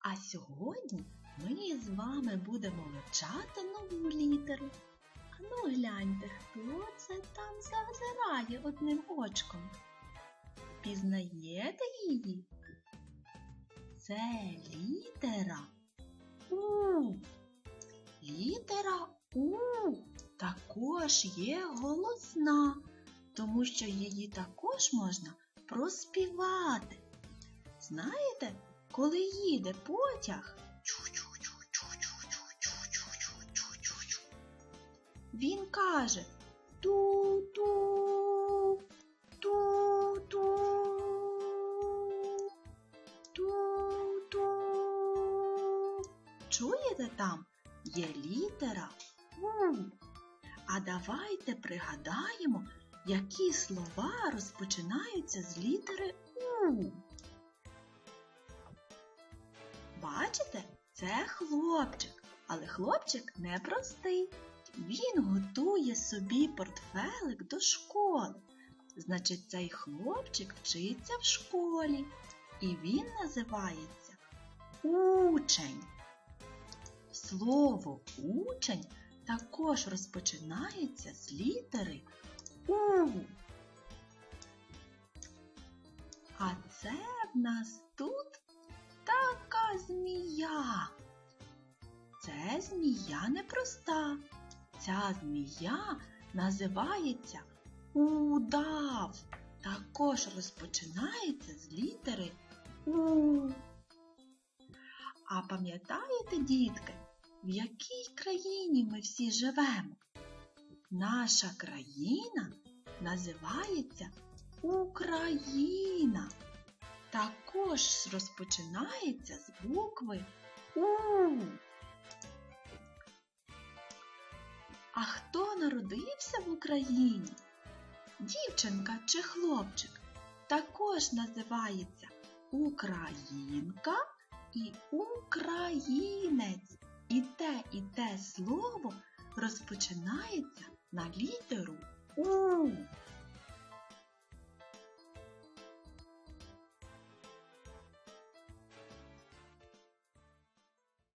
А сьогодні ми з вами будемо вивчати нову літеру. А ну гляньте, хто це там зазирає одним очком. Пізнаєте її? Це літера У. Літера У також є голосна, тому що її також можна проспівати. Знаєте, коли їде потяг, він каже ту-ту, ту-ту. Чуєте там? Є літера У. А давайте пригадаємо, які слова розпочинаються з літери У. Бачите, це хлопчик, але хлопчик непростий. Він готує собі портфелик до школи. Значить, цей хлопчик вчиться в школі, і він називається учень. Слово учень також розпочинається з літери У. А це в нас тут Змія непроста. Ця змія називається удав. Також розпочинається з літери У. А пам'ятаєте, дітки, в якій країні ми всі живемо? Наша країна називається Україна. Також розпочинається з букви У. А хто народився в Україні? Дівчинка чи хлопчик також називається Українка і Українець. І те, і те слово розпочинається на літеру У.